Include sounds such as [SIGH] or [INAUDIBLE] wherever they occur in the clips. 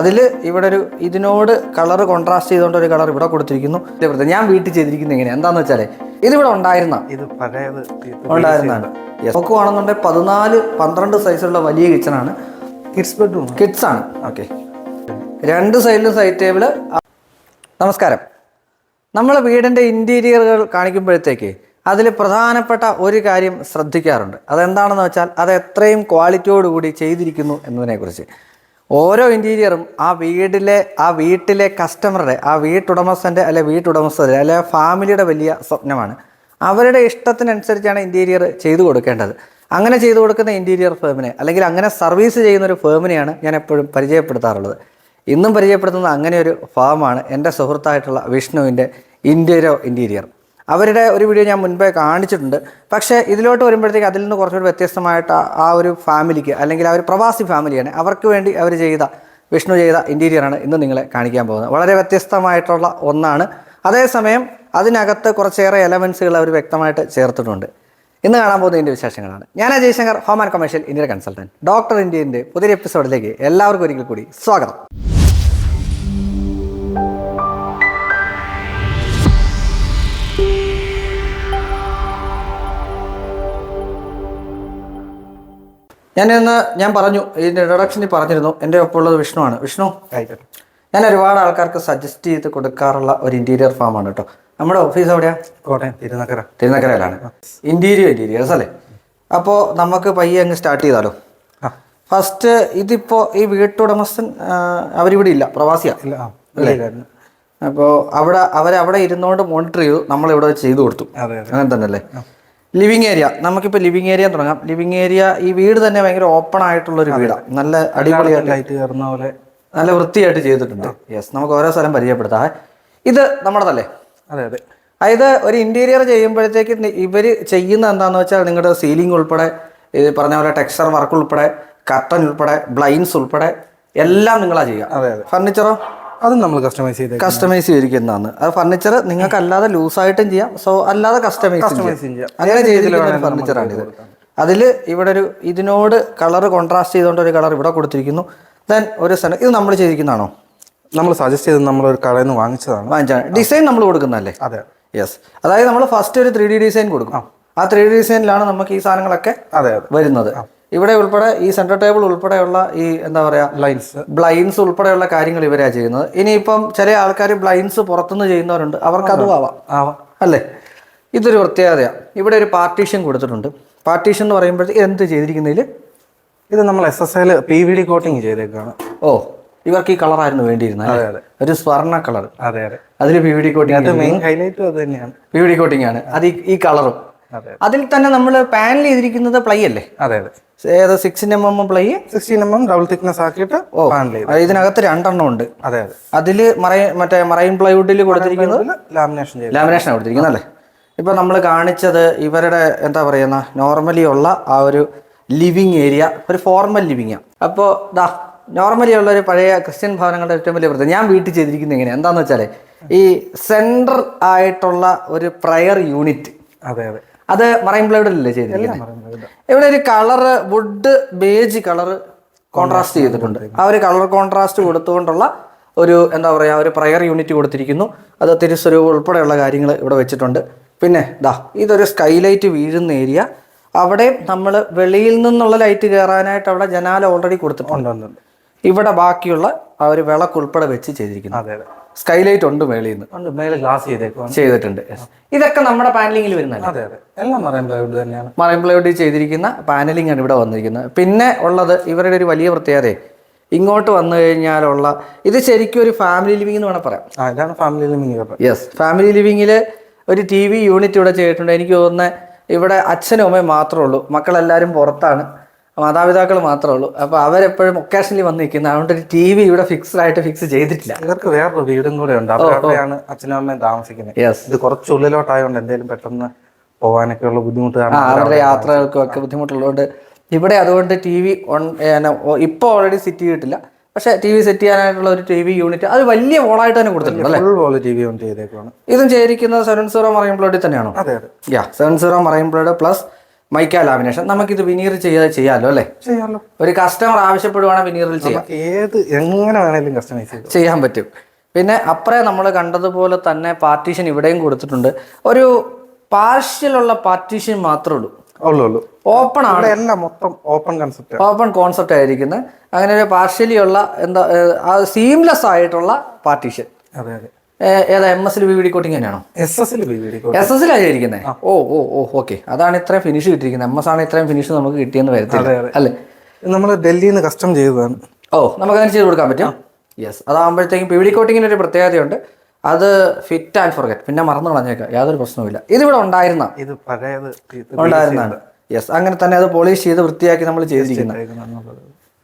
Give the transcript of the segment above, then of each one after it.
അതിൽ ഇവിടെ ഒരു ഇതിനോട് കളർ കോൺട്രാസ്റ്റ് ചെയ്തുകൊണ്ട് ഒരു കളർ ഇവിടെ കൊടുത്തിരിക്കുന്നു. ഞാൻ വീട്ടിൽ ചെയ്തിരിക്കുന്നത് എങ്ങനെയാണ് എന്താണെന്ന് വെച്ചാൽ ഇതിവിടെ ഉണ്ടായിരുന്ന ഇത് പഴയത് ഉണ്ടായിരുന്നതാണ്. നോക്കുവാണെന്നുണ്ടെങ്കിൽ പതിനാല് പന്ത്രണ്ട് സൈസുള്ള വലിയ കിച്ചണാണ് കിഡ്സ് ബെഡ്റൂം കിഡ്സ് ആണ്. ഓക്കെ രണ്ട് സൈഡിലും സൈഡ് ടേബിൾ നമസ്കാരം. നമ്മൾ വീടിന്റെ ഇന്റീരിയറുകൾ കാണിക്കുമ്പോഴത്തേക്ക് അതിൽ പ്രധാനപ്പെട്ട ഒരു കാര്യം ശ്രദ്ധിക്കാറുണ്ട്. അതെന്താണെന്ന് വെച്ചാൽ അത് എത്രയും ക്വാളിറ്റിയോടുകൂടി ചെയ്തിരിക്കുന്നു എന്നതിനെക്കുറിച്ച്. ഓരോ ഇന്റീരിയറും ആ വീടിലെ ആ വീട്ടിലെ കസ്റ്റമറുടെ ആ വീട്ടുടമസ്ഥന്റെ അല്ലെ വീട്ടുടമസ്ഥരുടെ അല്ലെ ഫാമിലിയുടെ വലിയ സ്വപ്നമാണ്. അവരുടെ ഇഷ്ടത്തിനനുസരിച്ചാണ് ഇന്റീരിയർ ചെയ്തു കൊടുക്കേണ്ടത്. അങ്ങനെ ചെയ്തു കൊടുക്കുന്ന ഇന്റീരിയർ ഫേമിനെ അല്ലെങ്കിൽ അങ്ങനെ സർവീസ് ചെയ്യുന്ന ഒരു ഫേമിനെയാണ് ഞാൻ എപ്പോഴും പരിചയപ്പെടുത്താറുള്ളത്. ഇന്നും പരിചയപ്പെടുത്തുന്ന അങ്ങനെ ഒരു ഫാമാണ് എന്റെ സുഹൃത്തായിട്ടുള്ള വിഷ്ണുവിന്റെ ഇന്റീരിയർ ഇന്റീരിയർ അവരുടെ ഒരു വീഡിയോ ഞാൻ മുൻപേ കാണിച്ചിട്ടുണ്ട്. പക്ഷേ ഇതിലോട്ട് വരുമ്പോഴത്തേക്ക് അതിൽ നിന്ന് കുറച്ചുകൂടി വ്യത്യസ്തമായിട്ട് ആ- ഒരു ഫാമിലിക്ക് അല്ലെങ്കിൽ ആ ഒരു പ്രവാസി ഫാമിലിയാണ് അവർക്ക് വേണ്ടി അവർ ചെയ്ത വിഷ്ണു ചെയ്ത ഇന്റീരിയറാണ് ഇന്ന് നിങ്ങളെ കാണിക്കാൻ പോകുന്നത്. വളരെ വ്യത്യസ്തമായിട്ടുള്ള ഒന്നാണ്. അതേസമയം അതിനകത്ത് കുറച്ചേറെ എലമെൻസുകൾ അവർ വ്യക്തമായിട്ട് ചേർത്തിട്ടുണ്ട്. ഇന്ന് കാണാൻ പോകുന്ന ഇതിന്റെ വിശേഷങ്ങളാണ്. ഞാൻ അജയ് ഹോം ആൻഡ് കമേഴ്ഷ്യൽ ഇന്ത്യയുടെ കൺസൾട്ടന്റ് ഡോക്ടർ ഇന്ത്യന്റെ പുതിയൊരു എപ്പിസോഡിലേക്ക് എല്ലാവർക്കും ഒരിക്കൽ കൂടി സ്വാഗതം. ഞാൻ ഇന്ന് ഞാൻ പറഞ്ഞു ഇതിന്റെ ഇൻട്രൊഡക്ഷനിൽ പറഞ്ഞിരുന്നു എന്റെ ഒപ്പം ഉള്ളത് ആണ് വിഷ്ണു ആയിക്കോട്ടെ. ഞാൻ ഒരുപാട് ആൾക്കാർക്ക് സജസ്റ്റ് ചെയ്ത് കൊടുക്കാറുള്ള ഒരു ഇന്റീരിയർ ആണ് കേട്ടോ. നമ്മുടെ ഓഫീസ് എവിടെയാ? കോട്ടയം തിരുനക്കര. തിരുനക്കരയിലാണ്. ഇന്റീരിയർ ഇന്റീരിയേഴ്സ് അല്ലേ? അപ്പോൾ നമുക്ക് പയ്യെ അങ്ങ് സ്റ്റാർട്ട് ചെയ്താലോ? ഫസ്റ്റ് ഇതിപ്പോൾ ഈ വീട്ടുടമസ്ഥൻ അവരിവിടെ ഇല്ല പ്രവാസിയാ. ഇല്ല അല്ലേ? വെളിയിലായിരുന്നു. അപ്പോൾ അവിടെ അവരവിടെ ഇരുന്നുകൊണ്ട് മോണിറ്റർ ചെയ്തു നമ്മളിവിടെ ചെയ്തു കൊടുത്തു. അങ്ങനെ തന്നെ അല്ലേ ലിവിങ് ഏരിയ നമുക്കിപ്പോൾ ലിവിങ് ഏരിയ തുടങ്ങാം. ലിവിങ് ഏരിയ ഈ വീട് തന്നെ ഭയങ്കര ഓപ്പൺ ആയിട്ടുള്ള ഒരു വീടാണ് നല്ല അടിപൊളിയായിട്ട് ലൈറ്റ് കയറുന്ന പോലെ. നല്ല വൃത്തിയായിട്ട് ചെയ്തിട്ടുണ്ട്. യെസ് നമുക്ക് ഓരോ സ്ഥലം പരിചയപ്പെടുത്താം. ഇത് നമ്മുടേതല്ലേ അതെ അതെ. അതായത് ഒരു ഇന്റീരിയർ ചെയ്യുമ്പോഴത്തേക്ക് ഇവർ ചെയ്യുന്ന എന്താണെന്ന് വെച്ചാൽ നിങ്ങളുടെ സീലിംഗ് ഉൾപ്പെടെ ഇത് പറഞ്ഞ പോലെ ടെക്സ്ചർ വർക്ക് ഉൾപ്പെടെ കർട്ടൻ ഉൾപ്പെടെ ബ്ലൈൻസ് ഉൾപ്പെടെ എല്ലാം നിങ്ങളാ ചെയ്യുക. അതെ അതെ. ഫർണിച്ചറോ അതും നമ്മൾ കസ്റ്റമൈസ് ചെയ്ത് കസ്റ്റമൈസ് ചെയ്തിരിക്കുന്നതാണ്. അത് ഫർണിച്ചർ നിങ്ങൾക്ക് അല്ലാതെ ലൂസ് ആയിട്ടും ചെയ്യാം. സോ അല്ലാതെ കസ്റ്റമൈസ് ചെയ്യാം. അങ്ങനെ ചെയ്തിരിക്കുന്ന ഫർണിച്ചറാണ് ഇത് അതിൽ ഇവിടെ ഒരു ഇതിനോട് കളർ കോൺട്രാസ്റ്റ് ചെയ്തുകൊണ്ട് ഒരു കളർ ഇവിടെ കൊടുത്തിരിക്കുന്നു. ദെൻ ഒരു സ്ഥലം ഇത് നമ്മൾ ചെയ്തിരിക്കുന്നതാണോ? നമ്മൾ സജസ്റ്റ് ചെയ്ത് നമ്മൾ ഒരു കടയിൽ നിന്ന് വാങ്ങിച്ചതാണ്. വാങ്ങിച്ചാണ് ഡിസൈൻ നമ്മൾ കൊടുക്കുന്നതല്ലേ? അതെ. യെസ് അതായത് നമ്മൾ ഫസ്റ്റ് ഒരു ത്രീ ഡി ഡിസൈൻ കൊടുക്കും. ആ. ത്രീ ഡി ഡിസൈനിലാണ് നമുക്ക് ഈ സാധനങ്ങളൊക്കെ അതെ വരുന്നത്. ഇവിടെ ഉൾപ്പെടെ ഈ സെന്റർ ടേബിൾ ഉൾപ്പെടെയുള്ള ഈ എന്താ പറയുക ലൈൻസ് ബ്ലൈൻസ് ഉൾപ്പെടെയുള്ള കാര്യങ്ങൾ ഇവരാ ചെയ്യുന്നത്. ഇനിയിപ്പം ചില ആൾക്കാർ ബ്ലൈൻസ് പുറത്തുനിന്ന് ചെയ്യുന്നവരുണ്ട്. അവർക്ക് അതും ആവാം ആവാം. അല്ലേ? ഇതൊരു പ്രത്യേകതയാണ് ഇവിടെ ഒരു പാർട്ടീഷൻ കൊടുത്തിട്ടുണ്ട്. പാർട്ടീഷൻ എന്ന് പറയുമ്പോഴത്തേക്ക് എന്ത് ചെയ്തിരിക്കുന്നതിൽ ഇത് നമ്മൾ S S L P V D coating ചെയ്തേക്കാണ്. ഓ ഇവർക്ക് ഈ കളറായിരുന്നു വേണ്ടിയിരുന്നത് ഒരു സ്വർണ കളർ അതെ അതെ. അതിൽ പി വി ഡി കോട്ടിങ് അത് മെയിൻ ഹൈലൈറ്റ് അത് തന്നെയാണ്. പി വി ഡി കോട്ടിങ് ആണ്. അത് ഈ- കളറും അതിൽ തന്നെ നമ്മൾ പാനൽ ചെയ്തിരിക്കുന്നത് പ്ലൈ അല്ലേ? അതെ അതെ. ഏത് sixteen M M ply sixteen M M double thickness ആക്കിയിട്ട് ഓ പാനൽ ചെയ്തു. ഇതിനകത്ത് രണ്ടെണ്ണം ഉണ്ട്. അതെ അതെ. അതിൽ മറൈൻ മറ്റേ മറൈൻ പ്ലൈവുഡിൽ കൊടുത്തിരിക്കുന്നത്? ലാമിനേഷൻ ചെയ്ത്. ലാമിനേഷൻ കൊടുത്തിരിക്കുന്നത് അല്ലേ? ഇപ്പൊ നമ്മൾ കാണിച്ചത് ഇവരുടെ എന്താ പറയുന്ന നോർമലി ഉള്ള ആ ഒരു ലിവിങ് ഏരിയ ഒരു ഫോർമൽ ലിവിങ് അപ്പോൾ ദാ നോർമലി ഉള്ള ഒരു പഴയ ക്രിസ്ത്യൻ ഭവനങ്ങളുടെ ഏറ്റവും വലിയ പ്രത്യേകത. ഞാൻ വീട്ടിൽ ചെയ്തിരിക്കുന്നത് എങ്ങനെയാണ് എന്താണെന്ന് വെച്ചാൽ ഈ സെന്റർ ആയിട്ടുള്ള ഒരു പ്രയർ യൂണിറ്റ് അതെ അതെ. അത് മറൈൻ പ്ലൈവുഡിലല്ലേ ചെയ്തിരിക്കുന്നത് ഇവിടെ ഒരു colour wood beige colour contrast ചെയ്തിട്ടുണ്ട്. ആ ഒരു കളർ കോൺട്രാസ്റ്റ് കൊടുത്തുകൊണ്ടുള്ള ഒരു എന്താ പറയുക ഒരു പ്രയർ യൂണിറ്റ് കൊടുത്തിരിക്കുന്നു. അത് തിരുസ്വരൂപം ഉൾപ്പെടെയുള്ള കാര്യങ്ങൾ ഇവിടെ വെച്ചിട്ടുണ്ട്. പിന്നെ ദാ ഇതൊരു സ്കൈലൈറ്റ് വീഴുന്ന ഏരിയ അവിടെ നമ്മൾ വെളിയിൽ നിന്നുള്ള ലൈറ്റ് കയറാനായിട്ട് അവിടെ ജനാല ഓൾറെഡി കൊടുത്തിട്ടുണ്ട്. ഇവിടെ ബാക്കിയുള്ള ആ ഒരു വിളക്ക് ഉൾപ്പെടെ വെച്ച് ചെയ്തിരിക്കുന്നു. അതെ അതെ. സ്കൈലൈറ്റ് ഉണ്ട് മേളിൽ നിന്ന് ഉണ്ട് മേലെ ഗ്ലാസ് ചെയ്തിട്ടുണ്ട്. ഇതൊക്കെ നമ്മുടെ പാനലിംഗിൽ വരുന്നതല്ല? അതെ അതെ. എല്ലാം പറയാൻ പ്ലൈവുഡ് തന്നെയാണ്. മറൈൻ പ്ലൈവുഡിൽ ചെയ്തിരിക്കുന്ന പാനലിംഗ് ആണ് ഇവിടെ വന്നിരിക്കുന്നത്. പിന്നെ ഉള്ളത് ഇവരുടെ ഒരു വലിയ പ്രത്യേകത ഇങ്ങോട്ട് വന്നു കഴിഞ്ഞാലുള്ള ഇത് ശരിക്കും ഒരു ഫാമിലി ലിവിംഗ് എന്ന് വേണം പറയാം. ഇതാണ് ഫാമിലി ലിവിംഗ് യെസ് ഫാമിലി ലിവിംഗിൽ ഒരു ടി വി യൂണിറ്റ് ഇവിടെ ചെയ്തിട്ടുണ്ട്. എനിക്ക് തോന്നുന്നത് ഇവിടെ അച്ഛനും അമ്മയും മാത്രമേ ഉള്ളൂ. മക്കളെല്ലാവരും പുറത്താണ്. മാതാപിതാക്കൾ മാത്രമേ ഉള്ളൂ. അപ്പൊ അവരെപ്പോഴും ഒക്കേഷനിൽ വന്ന് നിൽക്കുന്ന അതുകൊണ്ട് ഒരു ടി വി ഇവിടെ ഫിക്സ്ഡ് ആയിട്ട് ഫിക്സ് ചെയ്തിട്ടില്ല. ഇവർക്ക് വേറൊരു വീടും കൂടെ ഉണ്ട്. അവിടെയാണ് അച്ഛനും അമ്മയും താമസിക്കുന്നത്. കുറച്ചുള്ളിലോട്ടായതുകൊണ്ട് ഇത് കുറച്ച് ഉള്ളിലോട്ടായതുകൊണ്ട് എന്തെങ്കിലും പെട്ടെന്ന് പോകാനൊക്കെ ഉള്ള ബുദ്ധിമുട്ട് അവരുടെ യാത്രകൾക്കും ഒക്കെ ബുദ്ധിമുട്ടുള്ളതുകൊണ്ട് ഇവിടെ അതുകൊണ്ട് ടി വി ഓൺ ഇപ്പോൾ ഓൾറെഡി സെറ്റ് ചെയ്തിട്ടില്ല. പക്ഷേ ടി വി സെറ്റ് ചെയ്യാനായിട്ടുള്ള ഒരു ടി വി യൂണിറ്റ് അത് വലിയ വോളായിട്ട് തന്നെ കൊടുത്തിട്ടുണ്ട് ഇതും ചേരിക്കുന്നത് സെവൻ സീറോ മറൈൻ തന്നെയാണോ? Yeah seven zero marine plus mica lamination. നമുക്ക് ഇത് വിനീർ ചെയ്യാ ചെയ്യാമല്ലോ അല്ലേ? ചെയ്യാമല്ലോ ഒരു കസ്റ്റമർ ആവശ്യപ്പെടുവാണെങ്കിൽ വിനീറിൽ ചെയ്യാം. ഏത് എങ്ങനെ വേണേലും കസ്റ്റമൈസ് ചെയ്യാൻ പറ്റും. പിന്നെ അപ്പറേ നമ്മൾ കണ്ടതുപോലെ തന്നെ പാർട്ടീഷൻ ഇവിടെയും കൊടുത്തിട്ടുണ്ട്. ഒരു പാർഷ്യലുള്ള പാർട്ടീഷൻ മാത്രമേ ഉള്ളൂ. ഓപ്പൺ ആണ്. എല്ലാം മൊത്തം ഓപ്പൺ കൺസെപ്റ്റ് ഓപ്പൺ കോൺസെപ്റ്റ് ആയിരിക്കുന്നത് അങ്ങനെ ഒരു പാർഷ്യലി ഉള്ള എന്താ സീംലെസ് ആയിട്ടുള്ള പാർട്ടീഷൻ അതെ അതെ. ഏതാ M S V D coating തന്നെയാണോ? S S B S S ആയിരിക്കുന്നത് ഓ ഓ ഓ ഓക്കെ. അതാണ് ഇത്രയും ഫിനിഷ് കിട്ടിയിരിക്കുന്നത് എം എസ് ആണ് ഇത്രയും ഫിനിഷ് നമുക്ക് കിട്ടിയെന്ന് വരത്തില്ല. അതെ. അല്ലേ? നമ്മൾ ഡൽഹിയിൽ നിന്ന് കസ്റ്റം ചെയ്തതാണ്. ഓ നമുക്ക് അങ്ങനെ ചെയ്ത് കൊടുക്കാൻ പറ്റും? യെസ് അതാകുമ്പോഴത്തേക്കും പി വി ഡി കോട്ടിങ്ങിന് ഒരു പ്രത്യേകതയുണ്ട്. അത് ഫിറ്റ് ആൻഡ് ഫോർഗറ്റ് പിന്നെ മറന്നു കളഞ്ഞേക്കാം. യാതൊരു പ്രശ്നവുമില്ല. ഇതിവിടെ ഉണ്ടായിരുന്ന? ഇത് പഴയത് ഉണ്ടായിരുന്നാണ് ഉണ്ടായിരുന്നതാണ് യെസ് അങ്ങനെ തന്നെ അത് പോളിഷ് ചെയ്ത് വൃത്തിയാക്കി നമ്മൾ ചെയ്തിരിക്കുന്നത്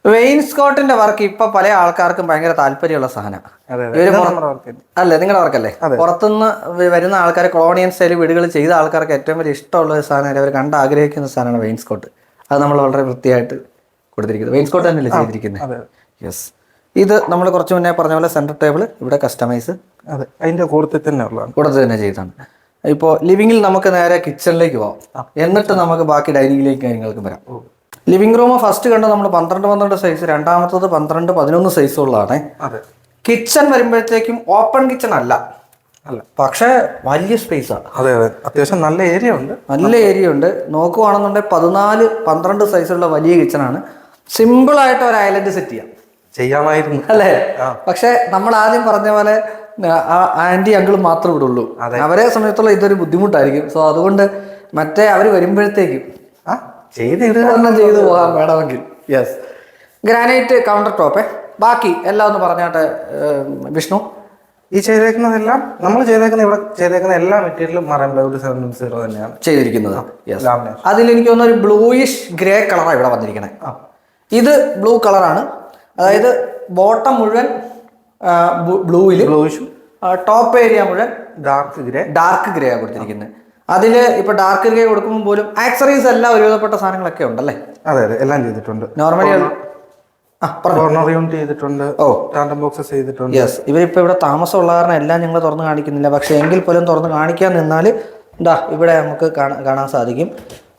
എന്നുള്ളത്. വെയിൻസ്കോട്ടിന്റെ വർക്ക് ഇപ്പൊ പല ആൾക്കാർക്കും ഭയങ്കര താല്പര്യമുള്ള സാധനമാണ് തന്നെ. അല്ലേ നിങ്ങളുടെ വർക്കല്ലേ പുറത്തുനിന്ന് വരുന്ന ആൾക്കാർ കൊളോണിയൻ സ്റ്റൈൽ വീടുകൾ ചെയ്ത ആൾക്കാർക്ക് ഏറ്റവും വലിയ ഇഷ്ടമുള്ള ഒരു സാധനം അവർ കണ്ട് ആഗ്രഹിക്കുന്ന സാധനമാണ് വെയിൻ സ്കോട്ട് അത് നമ്മൾ വളരെ വൃത്തിയായിട്ട് കൊടുത്തിരിക്കുന്നത്. വെയിൻ സ്കോട്ട് തന്നെയല്ലേ ചെയ്തിരിക്കുന്നത്? യെസ് ഇത് നമ്മൾ കുറച്ച് മുന്നേ പറഞ്ഞ പോലെ സെന്റർ ടേബിൾ ഇവിടെ കസ്റ്റമൈസ് അതെ അതിന്റെ കൂടുതൽ തന്നെ ഉള്ളതാണ്. കൊടുത്ത് തന്നെ ചെയ്താണ് ഇപ്പോൾ ലിവിങ്ങിൽ നമുക്ക് നേരെ കിച്ചണിലേക്ക് പോവാം. എന്നിട്ട് നമുക്ക് ബാക്കി ഡൈനിങ്ങിലേക്ക് കാര്യങ്ങൾക്ക് വരാം. ലിവിംഗ് റൂം ഫസ്റ്റ് കണ്ട നമ്മൾ പന്ത്രണ്ട് പന്ത്രണ്ട് സൈസ് രണ്ടാമത്തത് പന്ത്രണ്ട് പതിനൊന്ന് സൈസുള്ളതാണ് അതെ. കിച്ചൺ വരുമ്പോഴത്തേക്കും ഓപ്പൺ കിച്ചൺ അല്ല. അല്ല. പക്ഷേ വലിയ സ്പേസാണ് അതെ അതെ. അത്യാവശ്യം നല്ല ഏരിയ ഉണ്ട്. നല്ല ഏരിയ ഉണ്ട്. നോക്കുവാണെന്നുണ്ടെങ്കിൽ പതിനാല് പന്ത്രണ്ട് സൈസുള്ള വലിയ കിച്ചണാണ് സിമ്പിളായിട്ട് ഒരു ഐലൻഡ് സെറ്റ് ചെയ്യാം. ചെയ്യാമായിരുന്നു. അല്ലേ? പക്ഷെ നമ്മൾ ആദ്യം പറഞ്ഞ പോലെ ആന്റി അങ്കിൾ മാത്രമേ ഇടുള്ളൂ അവരെ സമയത്തുള്ള ഇതൊരു ബുദ്ധിമുട്ടായിരിക്കും. സോ അതുകൊണ്ട് മറ്റേ അവർ വരുമ്പോഴത്തേക്കും ചെയ്തിടുക ചെയ്തു പോകാൻ വേണമെങ്കിൽ യെസ് ഗ്രാനൈറ്റ് കൗണ്ടർ ടോപ്പ് ബാക്കി എല്ലാം ഒന്ന് പറഞ്ഞാട്ടെ വിഷ്ണു? ഈ ചെയ്തേക്കുന്നതെല്ലാം നമ്മൾ ചെയ്തേക്കുന്ന ഇവിടെ ചെയ്തേക്കുന്ന എല്ലാ മെറ്റീരിയലും മറൈൻ പ്ലൈവുഡ് സെവൻ സീറോ തന്നെയാണ് ചെയ്തിരിക്കുന്നത്. അതിൽ എനിക്ക് തോന്നുന്ന ഒരു ബ്ലൂയിഷ് ഗ്രേ കളറാണ് ഇവിടെ വന്നിരിക്കണേ. ഇത് ബ്ലൂ കളറാണ് അതായത് ബോട്ടം മുഴുവൻ ബ്ലൂവിൽ ബ്ലൂയിഷും ടോപ്പ് ഏരിയ മുഴുവൻ ഡാർക്ക് ഗ്രേ ഡാർക്ക് ഗ്രേ ആണ് കൊടുത്തിരിക്കുന്നത് അതിൽ ഇപ്പൊ ഡാർക്ക് ഗ്രേ കൊടുക്കുമ്പോൾ പോലും ആക്സറീസ് എല്ലാം ഒരുവിധപ്പെട്ട സാധനങ്ങളൊക്കെ ഉണ്ടല്ലേ? അതെ അതെ എല്ലാം ചെയ്തിട്ടുണ്ട്. നോർമലി ഇവരിപ്പോ കോർണർ യൂണിറ്റ് ചെയ്തിട്ടുണ്ട് ഓ. ടാൻഡം ബോക്സസ് ചെയ്തിട്ടുണ്ട്. യെസ് ഇവരിപ്പോൾ ഇവിടെ താമസമുള്ള കാരണം എല്ലാം ഞങ്ങൾ തുറന്ന് കാണിക്കുന്നില്ല. പക്ഷേ എങ്കിൽ പോലും തുറന്ന് കാണിക്കാൻ നിന്നാൽ എന്താ ഇവിടെ നമുക്ക് കാണാൻ സാധിക്കും.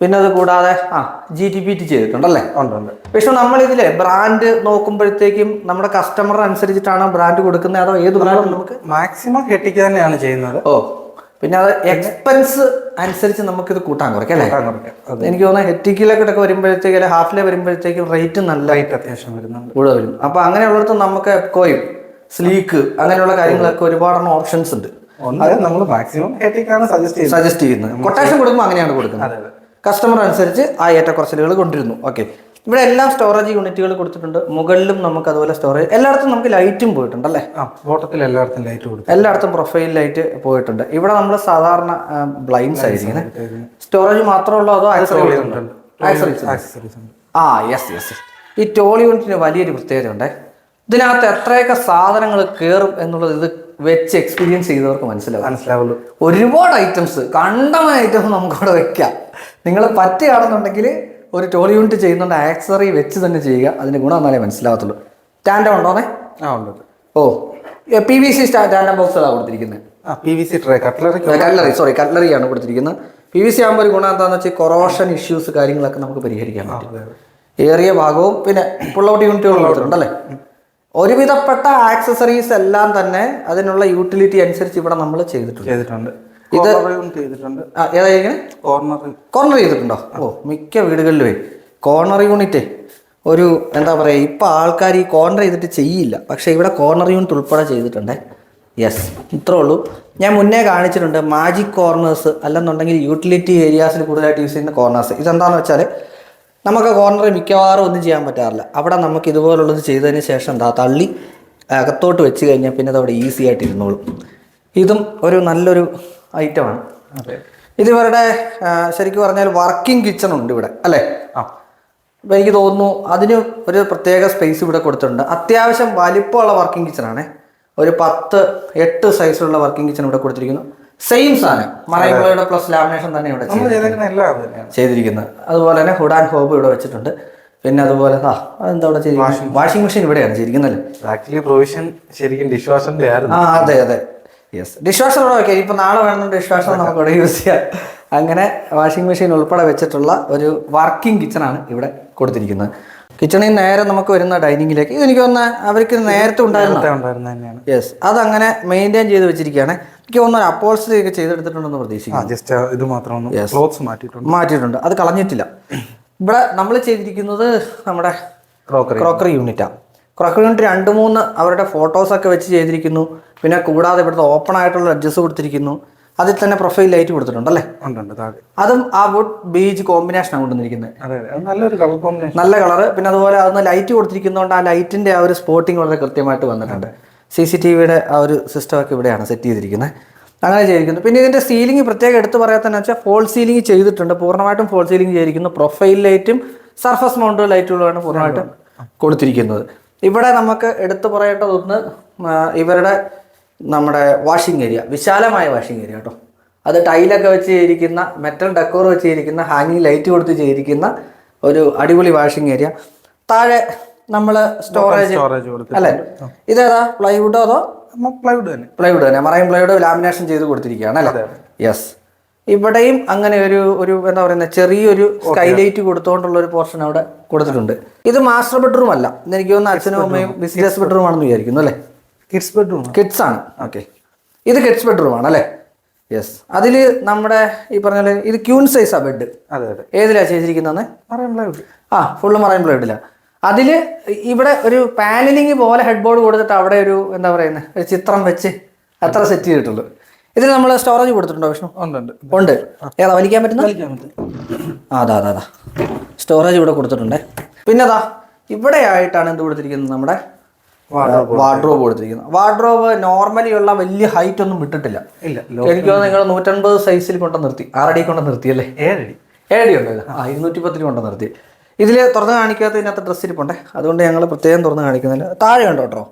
പിന്നെ അത് കൂടാതെ ആ ജി ടി പി ടി ചെയ്തിട്ടുണ്ടല്ലേ? പക്ഷെ നമ്മൾ ഇതിലെ ബ്രാൻഡ് നോക്കുമ്പോഴത്തേക്കും നമ്മുടെ കസ്റ്റമർ അനുസരിച്ചിട്ടാണ് ബ്രാൻഡ് കൊടുക്കുന്നത്? അതോ ഏത് ബ്രാൻഡ് നമുക്ക്? മാക്സിമം കെട്ടിക്ക് തന്നെയാണ് ചെയ്യുന്നത്. ഓ. പിന്നെ അത് എക്സ്പെൻസ് അനുസരിച്ച് നമുക്കിത് കൂട്ടാൻ കുറയ്ക്കാം അല്ലേ? എനിക്ക് തോന്നുന്നത് ഹെറ്റിക്കിലൊക്കെ വരുമ്പോഴത്തേക്ക് അല്ലെങ്കിൽ ഹാഫിലെ വരുമ്പോഴത്തേക്കും റേറ്റ് നല്ല റേറ്റ് അത്യാവശ്യം വരുന്നുണ്ട്. കൂടെ വരും. അപ്പൊ അങ്ങനെയുള്ളിടത്ത് നമുക്ക് എക്കോയും സ്ലീക്ക് അങ്ങനെയുള്ള കാര്യങ്ങളൊക്കെ ഒരുപാട് ഓപ്ഷൻസ് ഉണ്ട്. നമ്മൾ മാക്സിമം സജസ്റ്റ് ചെയ്യുന്നത്. സജസ്റ്റ് ചെയ്യുന്നത്. കൊട്ടേഷൻ കൊടുക്കുമ്പോൾ അങ്ങനെയാണ് കൊടുക്കുന്നത്. കസ്റ്റമർ അനുസരിച്ച് ആ ഏറ്റക്കുറച്ചിലുകൾ കൊണ്ടിരുന്നു ഓക്കെ ഇവിടെ എല്ലാം സ്റ്റോറേജ് യൂണിറ്റുകൾ കൊടുത്തിട്ടുണ്ട്. മുകളിലും നമുക്ക് അതുപോലെ സ്റ്റോറേജ് എല്ലായിടത്തും നമുക്ക് ലൈറ്റും പോയിട്ടുണ്ട് അല്ലേ? ആ ബോട്ടത്തിൽ എല്ലായിടത്തും ലൈറ്റ് കൊടുക്കും എല്ലായിടത്തും പ്രൊഫൈൽ ലൈറ്റ് പോയിട്ടുണ്ട്. ഇവിടെ നമ്മൾ സാധാരണ ബ്ലൈൻഡ്സ് ആയിരിക്കും സ്റ്റോറേജ് മാത്രമേ ഉള്ളൂ അതോ ആക്സറീസ് ആ യെസ് യെസ് ഈ ടോൾ യൂണിറ്റിന് വലിയൊരു പ്രത്യേകത ഉണ്ട്. ഇതിനകത്ത് എത്രയൊക്കെ സാധനങ്ങൾ കയറും എന്നുള്ളത് ഇത് വെച്ച് എക്സ്പീരിയൻസ് ചെയ്തവർക്ക് മനസ്സിലാവും. മനസ്സിലാവുള്ളൂ. ഒരുപാട് ഐറ്റംസ് കണ്ടമായ ഐറ്റംസ് നമുക്കവിടെ വെക്കാം. നിങ്ങൾ പറ്റുകയാണെന്നുണ്ടെങ്കിൽ ഒരു ടോൾ യൂണിറ്റ് ചെയ്യുന്നുണ്ട് ആക്സറി വെച്ച് തന്നെ ചെയ്യുക. അതിന് ഗുണം എന്നാലേ മനസ്സിലാവത്തുള്ളൂ സ്റ്റാൻഡ് ഉണ്ടോ ആ ഉണ്ട്. ഓ പി വി സി സ്റ്റാൻഡ് ബോക്സുകളാണ് കൊടുത്തിരിക്കുന്നത്? ആ P V C tray cutlery cutlery sorry ആണ് കൊടുത്തിരിക്കുന്നത്. പി വി സി ആകുമ്പോൾ ഒരു ഗുണം എന്താണെന്ന് വെച്ചാൽ കൊറോഷൻ ഇഷ്യൂസ് കാര്യങ്ങളൊക്കെ നമുക്ക് പരിഹരിക്കാൻ പറ്റും. ഏറിയ ഭാഗവും പിന്നെ പുള്ളൗട്ട് യൂണിറ്റുകൾ കൊടുത്തിട്ടുണ്ടല്ലേ ഒരുവിധപ്പെട്ട ആക്സസറീസ് എല്ലാം തന്നെ അതിനുള്ള യൂട്ടിലിറ്റി അനുസരിച്ച് ഇവിടെ നമ്മൾ ചെയ്തിട്ടുണ്ട്. ചെയ്തിട്ടുണ്ട്. യൂണിറ്റ് ചെയ്തിട്ടുണ്ട്. ഏതായിരിക്കണേ കോർണർ കോർണർ ചെയ്തിട്ടുണ്ടോ? ഓ മിക്ക വീടുകളിലും കോർണർ യൂണിറ്റ്. ഒരു എന്താ പറയുക ഇപ്പം ആൾക്കാർ ഈ കോർണർ ചെയ്തിട്ട് ചെയ്യില്ല. പക്ഷേ ഇവിടെ കോർണർ യൂണിറ്റ് ഉൾപ്പെടെ ചെയ്തിട്ടുണ്ട്. യെസ് ഇത്രേ ഉള്ളൂ. ഞാൻ മുന്നേ കാണിച്ചിട്ടുണ്ട് മാജിക് കോർണേഴ്സ് അല്ലെന്നുണ്ടെങ്കിൽ യൂട്ടിലിറ്റി ഏരിയാസിൽ കൂടുതലായിട്ട് യൂസ് ചെയ്യുന്ന കോർണേഴ്സ് ഇതെന്താണെന്ന് വെച്ചാൽ നമുക്ക് കോർണർ മിക്കവാറും ഒന്നും ചെയ്യാൻ പറ്റാറില്ല. അവിടെ നമുക്ക് ഇതുപോലുള്ളത് ചെയ്തതിന് ശേഷം എന്താ തള്ളി അകത്തോട്ട് വെച്ച് കഴിഞ്ഞാൽ പിന്നെ അത് അവിടെ ഈസി ആയിട്ട് ഇരുന്നോളും. ഇതും ഒരു നല്ലൊരു ഐറ്റമാണ്. ഇത് ഇവരുടെ ശരിക്കും പറഞ്ഞാൽ വർക്കിംഗ് കിച്ചൺ ഉണ്ട് ഇവിടെ അല്ലേ? ആ. അപ്പം എനിക്ക് തോന്നുന്നു അതിന് ഒരു പ്രത്യേക സ്പേസ് ഇവിടെ കൊടുത്തിട്ടുണ്ട്. അത്യാവശ്യം വലിപ്പമുള്ള വർക്കിംഗ് കിച്ചൺ ആണ്. ഒരു പത്ത് എട്ട് സൈസിലുള്ള വർക്കിംഗ് കിച്ചൺ ഇവിടെ കൊടുത്തിരിക്കുന്നു. സെയിം സാധനം. മറൈമുളയുടെ പ്ലസ് ലാമിനേഷൻ തന്നെ ഇവിടെ ചെയ്തിരിക്കുന്നത്. അതുപോലെ തന്നെ ഹുഡ് ആൻഡ് ഹോബ് ഇവിടെ വെച്ചിട്ടുണ്ട്. പിന്നെ അതുപോലെ ആ അതെന്താ ഇവിടെ വാഷിംഗ് മെഷീൻ ഇവിടെയാണ് ചെയ്തിരിക്കുന്നത് ആക്ച്വലി പ്രൊവിഷൻ ശരിക്കും ഡിഷ് വാഷറിന്റെ ആ അതെ അതെ. യെസ് ഡിഷ് വാഷർ ഇവിടെ വെക്കാം. ഇപ്പോൾ നാളെ വേണം ഡിഷ് വാഷർ നമുക്ക് ഇവിടെ യൂസ് ചെയ്യാം. അങ്ങനെ വാഷിംഗ് മെഷീൻ ഉൾപ്പെടെ വെച്ചിട്ടുള്ള ഒരു വർക്കിംഗ് കിച്ചണാണ് ഇവിടെ കൊടുത്തിരിക്കുന്നത്. കിച്ചണിൽ നേരെ നമുക്ക് വരുന്ന ഡൈനിങ്ങിലേക്ക് ഇതെനിക്ക് തോന്നുന്ന അവർക്ക് നേരത്തെ ഉണ്ടായിരുന്ന യെസ് അതങ്ങനെ മെയിന്റെയിൻ ചെയ്ത് വെച്ചിരിക്കുകയാണ്. എനിക്ക് തോന്നുന്നു ഒരു അപ്പോൾസറി ഒക്കെ ചെയ്തെടുത്തിട്ടുണ്ടെന്ന് പ്രതീക്ഷിക്കുന്നു. ജസ്റ്റ് ഇത് മാത്രം ഒന്ന് ക്ലോത്ത്സ് മാറ്റിയിട്ടുണ്ട്. മാറ്റിയിട്ടുണ്ട്. അത് കളഞ്ഞിട്ടില്ല. ഇവിടെ നമ്മൾ ചെയ്തിരിക്കുന്നത് നമ്മുടെ ക്രോക്കറി ക്രോക്കറി യൂണിറ്റാണ് ക്രോക്കറി രണ്ട് മൂന്ന് അവരുടെ ഫോട്ടോസൊക്കെ വെച്ച് ചെയ്തിരിക്കുന്നു. പിന്നെ കൂടാതെ ഇവിടുത്തെ ഓപ്പൺ ആയിട്ടുള്ള അഡ്ജസ്റ്റ് കൊടുത്തിരിക്കുന്നു. അതിൽ തന്നെ പ്രൊഫൈൽ ലൈറ്റ് കൊടുത്തിട്ടുണ്ട് അല്ലേ? ഉണ്ട് ഉണ്ട് താഴെ. അതും ആ വുഡ് ബീച്ച് കോമ്പിനേഷൻ ആണ് കൊണ്ടുവന്നിരിക്കുന്നത്. അതെ അതെ. അത് നല്ലൊരു കളർ കോമ്പിനേഷൻ നല്ല കളറ് പിന്നെ അതുപോലെ അതൊന്ന് ലൈറ്റ് കൊടുത്തിരിക്കുന്നതുകൊണ്ട് ആ ലൈറ്റിന്റെ ആ ഒരു സ്പോട്ടിങ് വളരെ കൃത്യമായിട്ട് വന്നിട്ടുണ്ട്. സി സി ടി വിയുടെ ആ ഒരു സിസ്റ്റം ഒക്കെ ഇവിടെയാണ് സെറ്റ് ചെയ്തിരിക്കുന്നത്. അങ്ങനെ ചെയ്തിരിക്കുന്നു. പിന്നെ ഇതിന്റെ സീലിംഗ് പ്രത്യേകം എടുത്തു പറയാത്തന്നെ വെച്ചാൽ ഫോൾ സീലിംഗ് ചെയ്തിട്ടുണ്ട്. പൂർണമായിട്ടും ഫോൾ സീലിംഗ് ചെയ്തിരിക്കുന്നു. പ്രൊഫൈൽ ലൈറ്റും സർഫസ് മൗണ്ട് ലൈറ്റുകളുമാണ് പൂർണമായിട്ടും കൊടുത്തിരിക്കുന്നത്. ഇവിടെ നമുക്ക് എടുത്തു പറയേണ്ടതൊന്ന് ഇവരുടെ നമ്മുടെ വാഷിംഗ് ഏരിയ വിശാലമായ വാഷിംഗ് ഏരിയ കേട്ടോ അത് ടൈലൊക്കെ വെച്ച് ചെയ്തിരിക്കുന്ന മെറ്റൽ ഡെക്കോർ വെച്ച് ചെയ്തിരിക്കുന്ന ഹാങ്ങിങ് ലൈറ്റ് കൊടുത്ത് ചെയ്തിരിക്കുന്ന ഒരു അടിപൊളി വാഷിംഗ് ഏരിയ താഴെ നമ്മൾ സ്റ്റോറേജ് അല്ലേ? ഇതേതാ? പ്ലൈവുഡോ അതോ? പ്ലൈവുഡ് തന്നെ. പ്ലൈവുഡ് തന്നെ. മറൈൻ പ്ലൈവുഡ് ലാമിനേഷൻ ചെയ്ത് കൊടുത്തിരിക്കുകയാണ് അല്ലേ? യെസ് ഇവിടെയും അങ്ങനെ ഒരു ഒരു എന്താ പറയുന്ന ചെറിയൊരു സ്കൈലൈറ്റ് കൊടുത്തുകൊണ്ടുള്ള ഒരു പോർഷൻ അവിടെ കൊടുത്തിട്ടുണ്ട്. ഇത് മാസ്റ്റർ ബെഡ്റൂം അല്ല. എനിക്ക് തോന്നുന്നു അച്ഛനും അമ്മയും ബിസിനസ് ബെഡ്റൂം ആണെന്ന് വിചാരിക്കുന്നു അല്ലേ? കിഡ്സ് ബെഡ്റൂം കിഡ്സ് ആണ്. ഓക്കെ ഇത് കിഡ്സ് ബെഡ്റൂം ആണ് അല്ലേ? യെസ് അതിൽ നമ്മുടെ ഈ പറഞ്ഞ ഇത് ക്യൂൺ സൈസാ ബെഡ് അതെ അതെ. ഏതിലാ ചെയ്തിരിക്കുന്നത് പറയാം പ്ലൈവുഡ് ആ ഫുള്ള് മറൈൻ പ്ലേറ്റില്ല അതിൽ ഇവിടെ ഒരു പാനലിങ് പോലെ ഹെഡ് ബോർഡ് കൊടുത്തിട്ട് അവിടെ ഒരു എന്താ പറയുന്നത് ഒരു ചിത്രം വെച്ച് അത്ര സെറ്റ് ചെയ്തിട്ടുള്ളൂ. ഇതിൽ നമ്മൾ സ്റ്റോറേജ് കൊടുത്തിട്ടുണ്ടോ വിഷ്ണു? ഉണ്ട് ഉണ്ട്. ഏതാ വലിക്കാൻ പറ്റുന്ന? അതാ അതാ അതാ. സ്റ്റോറേജ് ഇവിടെ കൊടുത്തിട്ടുണ്ട്. പിന്നെ അതാ ഇവിടെ ആയിട്ടാണ് എന്ത് കൊടുത്തിരിക്കുന്നത് നമ്മുടെ വാർഡ്രോബ് കൊടുത്തിരിക്കുന്നത്. വാർഡ്രോബ് നോർമലി ഉള്ള വലിയ ഹൈറ്റ് ഒന്നും വിട്ടിട്ടില്ല. ഇല്ല എനിക്ക് നിങ്ങൾ നൂറ്റൻപത് സൈസിൽ കൊണ്ട് നിർത്തി. ആറടി കൊണ്ട് നിർത്തിയല്ലേ ഏഴടി. ഏഴടി ഉണ്ട് ആ ഇരുന്നൂറ്റി പത്തിന് കൊണ്ട് നിർത്തി. ഇതിൽ തുറന്ന് കാണിക്കാത്ത ഇതിനകത്ത് ഡ്രസ്സ് ഇരിപ്പുണ്ടേ. അതുകൊണ്ട് ഞങ്ങൾ പ്രത്യേകം തുറന്ന് കാണിക്കുന്നില്ല. താഴെ ഉണ്ടോ കേട്ടോ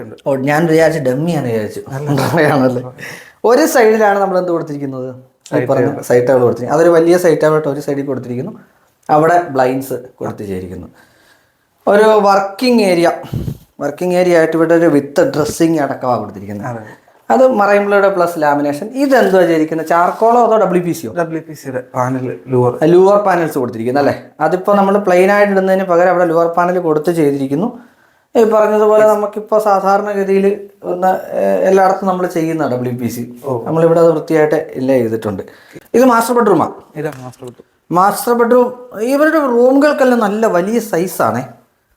ഉണ്ട് ഓ ഞാൻ വിചാരിച്ചു ഡമ്മിയാണ് വിചാരിച്ചു. താഴെയാണല്ലേ? ഒരു സൈഡിലാണ് നമ്മൾ എന്ത് കൊടുത്തിരിക്കുന്നത്? സൈറ്റ് ടേബിൾ കൊടുത്തിരിക്കുന്നത്. അതൊരു വലിയ സൈറ്റായിട്ട് ഒരു സൈഡിൽ കൊടുത്തിരിക്കുന്നു. അവിടെ ബ്ലൈൻസ് കൊടുത്തിരിക്കുന്നു. ഒരു വർക്കിംഗ് ഏരിയ വർക്കിംഗ് ഏരിയ ആയിട്ട് ഇവിടെ ഒരു വിത്ത് ഡ്രസ്സിങ് അടക്കമാണ് കൊടുത്തിരിക്കുന്നത്. അത്. മറൈംബ്ലയുടെ പ്ലസ് ലാമിനേഷൻ ഇതെന്തുവാ ചെയ്തിരിക്കുന്നത്? ചാർക്കോളോ അതോ ഡബ്ല്യു പി സിയോ ഡബ്ല്യു പി സിയുടെ പാനൽ ലൂവർ ലൂവർ പാനൽസ് കൊടുത്തിരിക്കുന്നു അല്ലേ? അതിപ്പോൾ നമ്മൾ പ്ലെയിൻ ആയിട്ട് ഇടുന്നതിന് പകരം അവിടെ ലൂവർ പാനൽ കൊടുത്ത് ചെയ്തിരിക്കുന്നു. ഈ പറഞ്ഞതുപോലെ നമുക്കിപ്പോൾ സാധാരണഗതിയിൽ ഒന്ന് എല്ലായിടത്തും നമ്മൾ ചെയ്യുന്ന ഡബ്ല്യു പി സി നമ്മളിവിടെ അത് വൃത്തിയായിട്ട് ഇല്ല ചെയ്തിട്ടുണ്ട്. ഇത് മാസ്റ്റർ ബെഡ്റൂമാണ് ഇതാ മാസ്റ്റർ ബെഡ്റൂം മാസ്റ്റർ ബെഡ്റൂം ഇവരുടെ റൂമുകൾക്കെല്ലാം നല്ല വലിയ സൈസാണേ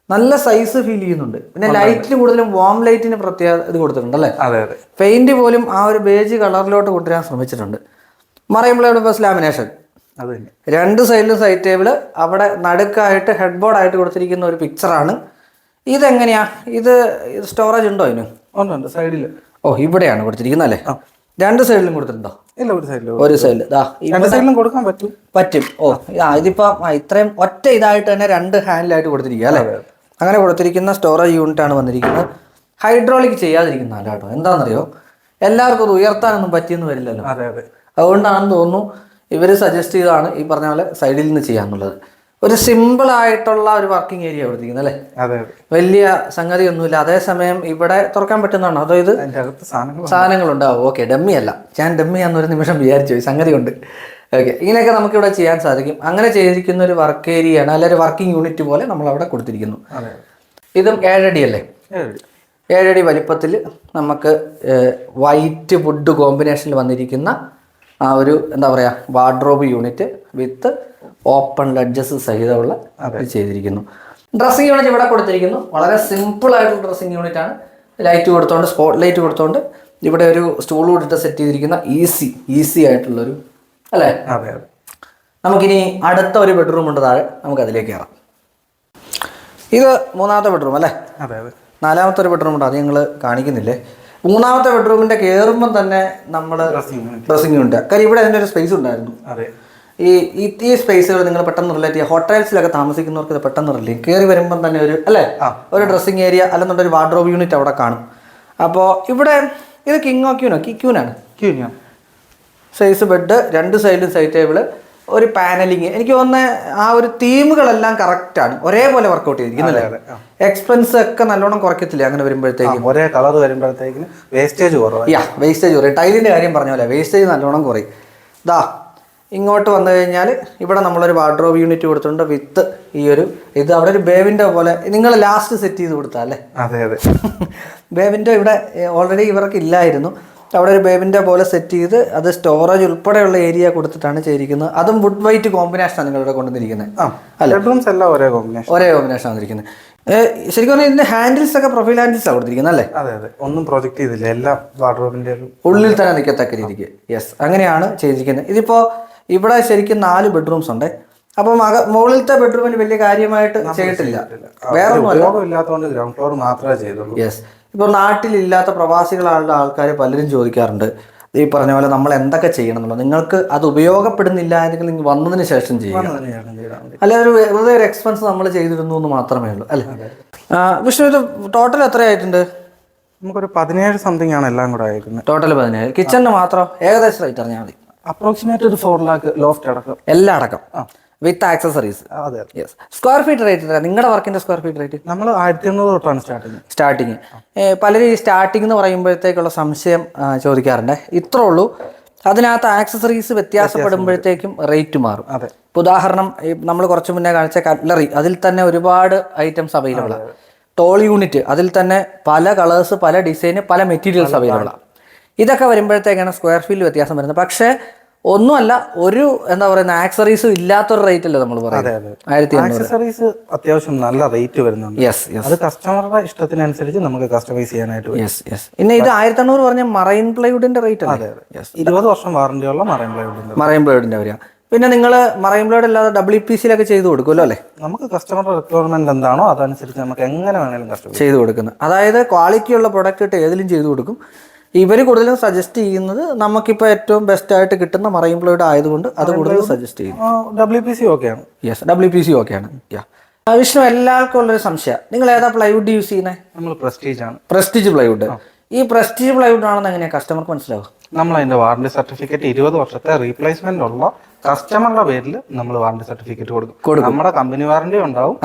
നല്ല സൈസ് ഫീൽ ചെയ്യുന്നുണ്ട്. പിന്നെ ലൈറ്റിന് കൂടുതലും വാം ലൈറ്റിന് പ്രത്യേക ഇത് കൊടുത്തിട്ടുണ്ട് അല്ലേ അതെ അതെ. പെയിന്റ് പോലും ആ ഒരു ബേജ് കളറിലോട്ട് കൊണ്ടുവരാൻ ശ്രമിച്ചിട്ടുണ്ട്. മറയുമ്പോഴവിടെ ബസ് ലാമിനേഷൻ രണ്ട് സൈഡിലും സൈഡ് ടേബിൾ അവിടെ നടുക്കായിട്ട് ഹെഡ് ബോർഡ് ആയിട്ട് കൊടുത്തിരിക്കുന്ന ഒരു പിക്ചറാണ് ഇതെങ്ങനെയാ? ഇത് സ്റ്റോറേജ് ഉണ്ടോ ഇതിന് ഉണ്ട് സൈഡിൽ ഓ ഇവിടെയാണ് കൊടുത്തിരിക്കുന്നത് അല്ലേ? രണ്ട് സൈഡിലും കൊടുത്തിട്ടുണ്ടോ? ഇല്ല ഒരു സൈഡിൽ ഒരു സൈഡിൽ രണ്ട് സൈഡിലും കൊടുക്കാൻ പറ്റും. പറ്റും. ഓ ആ ഇതിപ്പോ ഇത്രയും ഒറ്റ ഇതായിട്ട് തന്നെ രണ്ട് ഹാൻഡിലായിട്ട് കൊടുത്തിരിക്കുക അല്ലേ? അങ്ങനെ കൊടുത്തിരിക്കുന്ന സ്റ്റോറേജ് യൂണിറ്റ് ആണ് വന്നിരിക്കുന്നത്. ഹൈഡ്രോളിക് ചെയ്യാതിരിക്കുന്ന കേട്ടോ. എന്താണെന്നറിയോ? എല്ലാവർക്കും അത് ഉയർത്താനൊന്നും പറ്റിയെന്ന് വരില്ലല്ലോ. അതെ അതെ. അതുകൊണ്ടാണെന്ന് തോന്നുന്നു ഇവർ സജസ്റ്റ് ചെയ്തതാണ് ഈ പറഞ്ഞ പോലെ സൈഡിൽ നിന്ന് ചെയ്യാന്നുള്ളത്. ഒരു സിമ്പിൾ ആയിട്ടുള്ള ഒരു വർക്കിംഗ് ഏരിയ കൊടുത്തിരിക്കുന്നത് അല്ലേ? അതെ വലിയ സംഗതി ഒന്നുമില്ല അതേസമയം ഇവിടെ തുറക്കാൻ പറ്റുന്നതാണോ? അതോ ഇത് സാധനങ്ങളുണ്ടാവും? ഓക്കെ ഡമ്മി അല്ല. ഞാൻ ഡമ്മി ഒരു നിമിഷം വിചാരിച്ചു. സംഗതി ഉണ്ട് ഓക്കെ ഇങ്ങനെയൊക്കെ നമുക്ക് ഇവിടെ ചെയ്യാൻ സാധിക്കും. അങ്ങനെ ചെയ്തിരിക്കുന്ന ഒരു വർക്ക് ഏരിയയാണ് അല്ല ഒരു വർക്കിംഗ് യൂണിറ്റ് പോലെ നമ്മൾ അവിടെ കൊടുത്തിരിക്കുന്നു. ഇതും ഏഴടി അല്ലേ? ഏഴടി. വലിപ്പത്തിൽ നമുക്ക് വൈറ്റ് വുഡ് കോമ്പിനേഷനിൽ വന്നിരിക്കുന്ന ആ ഒരു എന്താ പറയുക wardrobe unit with open ledges സഹിതമുള്ള ഇത് ചെയ്തിരിക്കുന്നു. ഡ്രസ്സിംഗ് യൂണിറ്റ് ഇവിടെ കൊടുത്തിരിക്കുന്നു. വളരെ സിമ്പിൾ ആയിട്ടുള്ള ഡ്രസ്സിംഗ് യൂണിറ്റ് ആണ്. ലൈറ്റ് കൊടുത്തോണ്ട് സ്പോട്ട് ലൈറ്റ് കൊടുത്തോണ്ട് ഇവിടെ ഒരു സ്റ്റൂൾ കൊടുത്തിട്ട് സെറ്റ് ചെയ്തിരിക്കുന്ന ഈസി ഈസി ആയിട്ടുള്ളൊരു അല്ലേ? അതെ അതെ. നമുക്കിനി അടുത്ത ഒരു ബെഡ്റൂം ഉണ്ട് താഴെ. നമുക്ക് അതിലേക്ക് കയറാം. ഇത് മൂന്നാമത്തെ ബെഡ്റൂം അല്ലേ? അതെ അതെ. നാലാമത്തെ ഒരു ബെഡ്റൂം ഉണ്ട്. അത് ഞങ്ങൾ കാണിക്കുന്നില്ലേ? മൂന്നാമത്തെ ബെഡ്റൂമിന്റെ കയറുമ്പം തന്നെ നമ്മൾ ഡ്രസ്സിംഗ് ഉണ്ട് കാര്യം ഇവിടെ അതിന്റെ ഒരു സ്പേസ് ഉണ്ടായിരുന്നു. അതെ. ഈ ഈ ഈ സ്പേസുകൾ നിങ്ങൾ പെട്ടെന്ന് റിലേറ്റ് ചെയ്യുക. ഹോട്ടൽസിലൊക്കെ താമസിക്കുന്നവർക്ക് ഇത് പെട്ടെന്ന് റിലേറ്റ് കയറി വരുമ്പം തന്നെ ഒരു അല്ലേ? ഒരു ഡ്രസ്സിങ് ഏരിയ അല്ലെന്നുണ്ടെങ്കിൽ ഒരു വാർഡ്രോബ് യൂണിറ്റ് അവിടെ കാണും. അപ്പോൾ ഇവിടെ ഇത് കിങ്ങോ ക്യൂനോ കി ക്യൂനാണ് ക്യൂനോ സൈസ് ബെഡ് രണ്ട് സൈഡിലും സൈഡ് ടേബിൾ ഒരു പാനലിങ് എനിക്ക് തോന്നുന്ന ആ ഒരു തീമുകളെല്ലാം കറക്റ്റാണ് ഒരേപോലെ വർക്കൗട്ട് ചെയ്തിരിക്കുന്നല്ലേ? എക്സ്പെൻസ് ഒക്കെ നല്ലോണം കുറയ്ക്കത്തില്ല അങ്ങനെ വരുമ്പോഴത്തേക്കും? ഒരേ കളർ വരുമ്പോഴത്തേക്കും വേസ്റ്റേജ് കുറവാണ് യാ വേസ്റ്റേജ് കുറയും. ടൈലിന്റെ കാര്യം പറഞ്ഞ പോലെ വേസ്റ്റേജ് നല്ലോണം കുറയും. ദാ ഇങ്ങോട്ട് വന്നു കഴിഞ്ഞാൽ ഇവിടെ നമ്മളൊരു വാർഡ്രോബ് യൂണിറ്റ് കൊടുത്തിട്ടുണ്ട് വിത്ത് ഈ ഒരു ഇത് അവിടെ ഒരു ബേവിന്റെ പോലെ. നിങ്ങൾ ലാസ്റ്റ് സെറ്റ് ചെയ്ത് കൊടുത്താ അല്ലേ? അതെ അതെ. [LAUGHS] ബേവിന്റെ ഇവിടെ ഓൾറെഡി ഇവർക്ക് ഇല്ലായിരുന്നു. അവിടെ ഒരു ബേബിന്റെ പോലെ സെറ്റ് ചെയ്ത് അത് സ്റ്റോറേജ് ഉൾപ്പെടെയുള്ള ഏരിയ കൊടുത്തിട്ടാണ് ചെയ്തിരിക്കുന്നത്. അതും വുഡ് വൈറ്റ് കോമ്പിനേഷനാണ് നിങ്ങളിവിടെ കൊണ്ടുവന്നിരിക്കുന്നത്. ആ ബെഡ്റൂംസ് എല്ലാം ഒരേ കോമ്പിനേഷൻ ഒരേ കോമ്പിനേഷൻ വന്നിരിക്കുന്നത്. ശരിക്കും പറഞ്ഞാൽ ഇതിന്റെ ഹാൻഡിൽസ് ഒക്കെ പ്രൊഫൈൽ ഹാൻഡിൽസ് ആണ് കൊടുത്തിരിക്കുന്നത് അല്ലേ? അതെ അതെ. ഒന്നും പ്രൊജക്ട് ചെയ്തില്ല. എല്ലാ വാർഡ്രോബിന്റെ ഉള്ളിൽ തന്നെ നിൽക്കത്തക്ക രീതിക്ക്. യെസ് അങ്ങനെയാണ് ചെയ്തിരിക്കുന്നത്. ഇതിപ്പോൾ ഇവിടെ ശരിക്കും നാല് ബെഡ്റൂംസ് ഉണ്ട്. അപ്പൊ മക മുകളിലത്തെ ബെഡ്റൂമിന് വലിയ കാര്യമായിട്ട് ചെയ്തിട്ടില്ല. വേറെ ഗ്രൗണ്ട് ഫ്ലോർ മാത്രമേ ചെയ്തുള്ളൂ. യെസ് ഇപ്പോൾ നാട്ടിലില്ലാത്ത പ്രവാസികളാളുടെ ആൾക്കാർ പലരും ചോദിക്കാറുണ്ട്. ഈ പറഞ്ഞ പോലെ നമ്മൾ എന്തൊക്കെ ചെയ്യണം എന്നുള്ളത് നിങ്ങൾക്ക് അത് ഉപയോഗപ്പെടുന്നില്ല എന്നെങ്കിൽ നിങ്ങൾ വന്നതിന് ശേഷം ചെയ്യണം അല്ലെ ഒരു വെറുതെ ഒരു എക്സ്പെൻസ് നമ്മൾ ചെയ്തിരുന്നു എന്ന് മാത്രമേ ഉള്ളൂ. അല്ലേ? വിഷ്ണു ഇത് ടോട്ടൽ എത്രയായിട്ടുണ്ട് നമുക്കൊരു പതിനേഴ് സംതിങ് ആണ് എല്ലാം കൂടെ ആയിരിക്കുന്നത്. ടോട്ടൽ പതിനേഴ്. കിച്ചണിന് മാത്രം ഏകദേശം റേറ്റ് അറിഞ്ഞാൽ മതി. അപ്രോക്സിമേറ്റ് ഒരു ഫോർ ലാക്ക് ലോഫ്റ്റ് അടക്കം. എല്ലാം അടക്കം. വിത്ത് ആക്സസറീസ് അതെ യെസ് സ്ക്വയർ ഫീറ്റ് റേറ്റ് നിങ്ങളുടെ വർക്കിന്റെ സ്ക്വയർ ഫീറ്റ് റേറ്റ് നമ്മൾ ആയിരത്തി എണ്ണൂറ് തൊട്ടാണ് സ്റ്റാർട്ടിങ് സ്റ്റാർട്ടിങ് പലരും ഈ സ്റ്റാർട്ടിംഗ് എന്ന് പറയുമ്പോഴത്തേക്കുള്ള സംശയം ചോദിക്കാറുണ്ട്. ഇത്രേ ഉള്ളൂ. അതിനകത്ത് ആക്സസറീസ് വ്യത്യാസപ്പെടുമ്പോഴത്തേക്കും റേറ്റ് മാറും. അതെ. ഇപ്പൊ ഉദാഹരണം നമ്മൾ കുറച്ച് മുന്നേ കാണിച്ച കല്ലറി അതിൽ തന്നെ ഒരുപാട് ഐറ്റംസ് അവൈലബിൾ ആണ് ടോൾ യൂണിറ്റ് അതിൽ തന്നെ പല കളേഴ്സ് പല ഡിസൈന് പല മെറ്റീരിയൽസ് അവൈലബിൾ ആണ് ഇതൊക്കെ വരുമ്പോഴത്തേക്കാണ് സ്ക്വയർ ഫീറ്റിൽ വ്യത്യാസം വരുന്നത്. പക്ഷേ ഒന്നുമല്ല ഒരു എന്താ പറയുന്ന ആക്സറീസും ഇല്ലാത്തൊരു റേറ്റ് അല്ലേ നമ്മൾ പറയുന്നത്? ആക്സറീസ് അത്യാവശ്യം നല്ല റേറ്റ് വരുന്നുണ്ട്. യെസ് യെസ് അത് കസ്റ്റമറുടെ ഇഷ്ടത്തിനനുസരിച്ച് നമുക്ക് കസ്റ്റമൈസ് ചെയ്യാനായിട്ട് യെസ് യെസ് പിന്നെ ഇത് ആയിരത്തി എണ്ണൂറ് പറഞ്ഞ മറൈൻ പ്ലൈവുഡിന്റെ റേറ്റ് യെസ് ഇരുപത് വർഷം വാറന്റിയുള്ള മറൈൻ പ്ലൈവുഡിന്റെ മറൈൻ പ്ലൈവുഡിന്റെ വരിക. പിന്നെ നിങ്ങൾ മറൈൻ പ്ലൈവുഡ് അല്ലാതെ ഡബ്ല്യു പി സിയിലൊക്കെ ചെയ്ത് കൊടുക്കുമല്ലോ അല്ലേ? നമുക്ക് കസ്റ്റമറുടെ റിക്വയർമെന്റ് എന്താണോ അതനുസരിച്ച് നമുക്ക് എങ്ങനെ വേണമെങ്കിലും ചെയ്തു കൊടുക്കുന്നത് അതായത് ക്വാളിറ്റി ഉള്ള പ്രൊഡക്റ്റ് ഇട്ട് ഏതിലും ചെയ്തു കൊടുക്കും. ഇവർ കൂടുതലും സജസ്റ്റ് ചെയ്യുന്നത് നമുക്കിപ്പോൾ ഏറ്റവും ബെസ്റ്റ് ആയിട്ട് കിട്ടുന്ന മറൈൻ പ്ലോയിഡ് ആയതുകൊണ്ട് അത് കൂടുതൽ സജസ്റ്റ് ചെയ്യും. ഡബ്ല്യു പി സി ഓക്കെയാണ് യെസ് ഡബ്ല്യു പി സി ഓക്കെയാണ് യാ വിഷ്ണു എല്ലാവർക്കും ഉള്ളൊരു സംശയം. നിങ്ങൾ ഏതാ പ്ലൈവുഡ് യൂസ് ചെയ്യുന്നത് നമ്മൾ പ്രസ്റ്റീജ് ആണ്. പ്രസ്റ്റീജ് പ്ലൈവുഡ് ഈ പ്രസ്റ്റീജ് പ്ലൈവുഡ് ആണെന്ന് എങ്ങനെയാണ് കസ്റ്റമർക്ക് മനസ്സിലാവും നമ്മൾ അതിന്റെ വാറണ്ടി സർട്ടിഫിക്കറ്റ് ഇരുപത് വർഷത്തെ റീപ്ലേസ്മെന്റ് ഉള്ള കസ്റ്റമറുടെ പേരിൽ നമ്മൾ വാറണ്ടി സർട്ടിഫിക്കറ്റ് കൊടുക്കും. നമ്മുടെ കമ്പനി വാറന്റി ഉണ്ടാവും.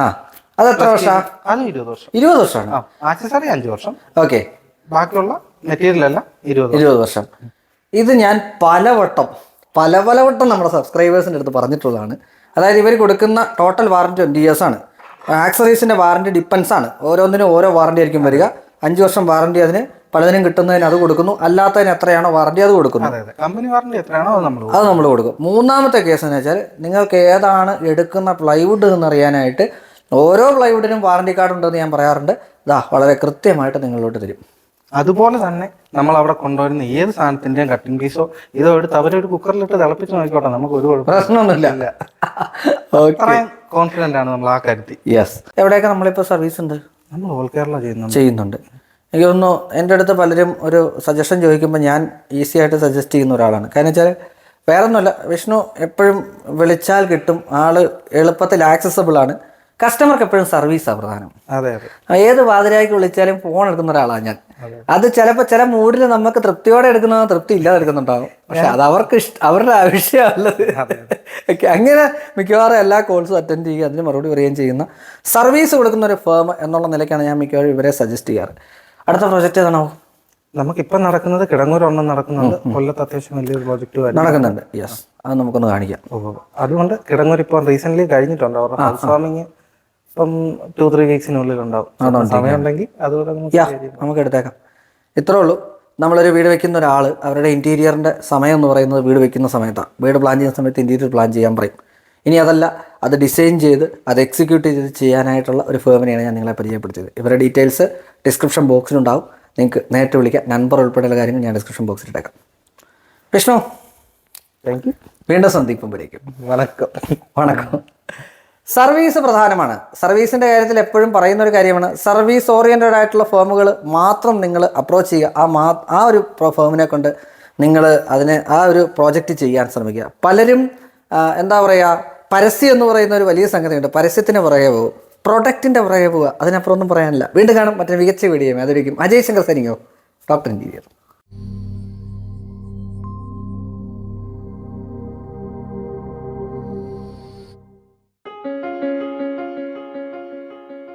അത് എത്ര വർഷമാണ് അത് ഇരുപത് വർഷം. ഇരുപത് വർഷമാണ്. ആക്സസറി അഞ്ച് വർഷം. ഓക്കെ ബാക്കിയുള്ള മെറ്റീരിയൽ അല്ല ഇരുപത് ഇരുപത് വർഷം. ഇത് ഞാൻ പലവട്ടം പല പലവട്ടം നമ്മുടെ സബ്സ്ക്രൈബേഴ്സിന്റെ അടുത്ത് പറഞ്ഞിട്ടുള്ളതാണ്. അതായത് ഇവർ കൊടുക്കുന്ന ടോട്ടൽ വാറണ്ടി ട്വന്റി ഇയേഴ്സ് ആണ്. ആക്സറീസിന്റെ വാറണ്ടി ഡിപ്പെൻസ് ആണ്. ഓരോന്നിനും ഓരോ വാറണ്ടി ആയിരിക്കും വരിക. അഞ്ച് വർഷം വാറണ്ടി അതിന് പലതിനും കിട്ടുന്നതിന് അത് കൊടുക്കുന്നു. അല്ലാത്തതിന് എത്രയാണോ വാറണ്ടി അത് കൊടുക്കുന്നു. കമ്പനി വാറന്റി എത്രയാണോ അത് നമ്മൾ അത് നമ്മൾ കൊടുക്കും. മൂന്നാമത്തെ കേസ് എന്ന് വെച്ചാൽ നിങ്ങൾക്ക് ഏതാണ് എടുക്കുന്ന പ്ലൈവുഡ് എന്നറിയാനായിട്ട് ഓരോ പ്ലൈവുഡിനും വാറണ്ടി കാർഡ് ഉണ്ടെന്ന് ഞാൻ പറയാറുണ്ട്. ഇതാ വളരെ കൃത്യമായിട്ട് നിങ്ങളിലോട്ട് തരും. അതുപോലെ തന്നെ നമ്മൾ അവിടെ കൊണ്ടുവരുന്ന ഏത് സാധനത്തിന്റെയും കട്ടിംഗ് പീസോ ഇതോ എടുത്ത് അവരൊരു കുക്കറിലിട്ട് തിളപ്പിച്ച് നോക്കിക്കോട്ടെ നമുക്ക് ഒരു പ്രശ്നമൊന്നുമില്ല. അത്രയും കോൺഫിഡന്റ് ആണ് നമ്മൾ ആ കാര്യത്തിൽ യെസ് എവിടെയൊക്കെ നമ്മളിപ്പോൾ സർവീസ് ഉണ്ട്? നമ്മൾ ഓൾ കേരള ചെയ്യുന്നുണ്ട്. ചെയ്യുന്നുണ്ട്. എനിക്ക് തോന്നുന്നു എന്റെ അടുത്ത് പലരും ഒരു സജഷൻ ചോദിക്കുമ്പോൾ ഞാൻ ഈസി ആയിട്ട് സജസ്റ്റ് ചെയ്യുന്ന ഒരാളാണ്. കാരണം വെച്ചാൽ വേറെ ഒന്നുമല്ല വിഷ്ണു എപ്പോഴും വിളിച്ചാൽ കിട്ടും ആൾ എളുപ്പത്തിൽ ആക്സസബിൾ ആണ്. കസ്റ്റമർക്ക് എപ്പോഴും സർവീസാണ് പ്രധാനം. അതെ അതെ. ഏത് പാതിരായ്ക്ക് വിളിച്ചാലും ഫോൺ എടുക്കുന്ന ഒരാളാണ് ഞാൻ. അത്. ചിലപ്പോൾ ചില മൂഡിൽ നമുക്ക് തൃപ്തിയോടെ എടുക്കുന്ന തൃപ്തി ഇല്ലാതെ എടുക്കുന്നുണ്ടാവും പക്ഷെ അത് അവർക്ക് ഇഷ്ടം അവരുടെ ആവശ്യമല്ലത് അങ്ങനെ മിക്കവാറും എല്ലാ കോൾസും അറ്റൻഡ് ചെയ്യുക അതിന് മറുപടി പറയുകയും ചെയ്യുന്ന സർവീസ് കൊടുക്കുന്ന ഒരു ഫേം എന്നുള്ള നിലയ്ക്കാണ് ഞാൻ മിക്കവാറും ഇവരെ സജസ്റ്റ് ചെയ്യാറ്. അടുത്ത പ്രോജക്റ്റ് ഏതാണോ? നമുക്കിപ്പം നടക്കുന്നത് കിടങ്ങൂർ ഒന്നും നടക്കുന്നുണ്ട് കൊല്ലത്ത് അത്യാവശ്യം വലിയൊരു പ്രോജക്റ്റ് നടക്കുന്നുണ്ട്. യെസ് അത് നമുക്കൊന്ന് കാണിക്കാം. അതുകൊണ്ട് കിടങ്ങൂർ ഇപ്പം റീസെന്റ് കഴിഞ്ഞിട്ടുണ്ട്. അവരുടെ ഹൗസ് വാമിങ് ഇപ്പം ടു ത്രീ വീക്സിനുള്ളിൽ ഉണ്ടാവും. അതുകൂടെ നമുക്ക് എടുത്തേക്കാം. ഇത്രേ ഉള്ളൂ. നമ്മളൊരു വീട് വെക്കുന്ന ഒരാൾ അവരുടെ ഇന്റീരിയറിന്റെ സമയം എന്ന് പറയുന്നത് വീട് വെക്കുന്ന സമയത്താണ് വീട് പ്ലാൻ ചെയ്യുന്ന സമയത്ത് ഇന്റീരിയർ പ്ലാൻ ചെയ്യാൻ പറയും. ഇനി അതല്ല അത് ഡിസൈൻ ചെയ്ത് അത് എക്സിക്യൂട്ട് ചെയ്ത് ചെയ്യാനായിട്ടുള്ള ഒരു ഫേമിനെയാണ് ഞാൻ നിങ്ങളെ പരിചയപ്പെടുത്തിയത്. ഇവരുടെ ഡീറ്റെയിൽസ് ഡിസ്ക്രിപ്ഷൻ ബോക്സിലുണ്ടാവും നിങ്ങൾക്ക് നേരിട്ട് വിളിക്കാം. നമ്പർ ഉൾപ്പെടെയുള്ള കാര്യങ്ങൾ ഞാൻ ഡിസ്ക്രിപ്ഷൻ ബോക്സിൽ ഇട്ടേക്കാം. വിഷ്ണു താങ്ക് യു വീണ്ടും സന്ദീപുമ്പോഴേക്കും വണക്കം. വണക്കം. സർവീസ് പ്രധാനമാണ്. സർവീസിന്റെ കാര്യത്തിൽ എപ്പോഴും പറയുന്ന ഒരു കാര്യമാണ് സർവീസ് ഓറിയന്റഡ് ആയിട്ടുള്ള ഫോമുകൾ മാത്രം നിങ്ങൾ അപ്രോച്ച് ചെയ്യുക. ആ മാ ആ ഒരു ഫേമിനെ കൊണ്ട് നിങ്ങൾ അതിനെ ആ ഒരു പ്രോജക്റ്റ് ചെയ്യാൻ ശ്രമിക്കുക. പലരും എന്താ പറയുക പരസ്യം എന്ന് പറയുന്ന ഒരു വലിയ സംഗതിയുണ്ട്. പരസ്യത്തിന് പുറകെ പോകും പ്രൊഡക്റ്റിന്റെ പുറകെ അതിനപ്പുറം ഒന്നും പറയാനില്ല. വീണ്ടും കാണും മറ്റൊരു മികച്ച വീഡിയോ അതൊരിക്കും അജയ് ശങ്കർ സൈനിക്കോ ഡോക്ടർ ഇന്റീരിയർ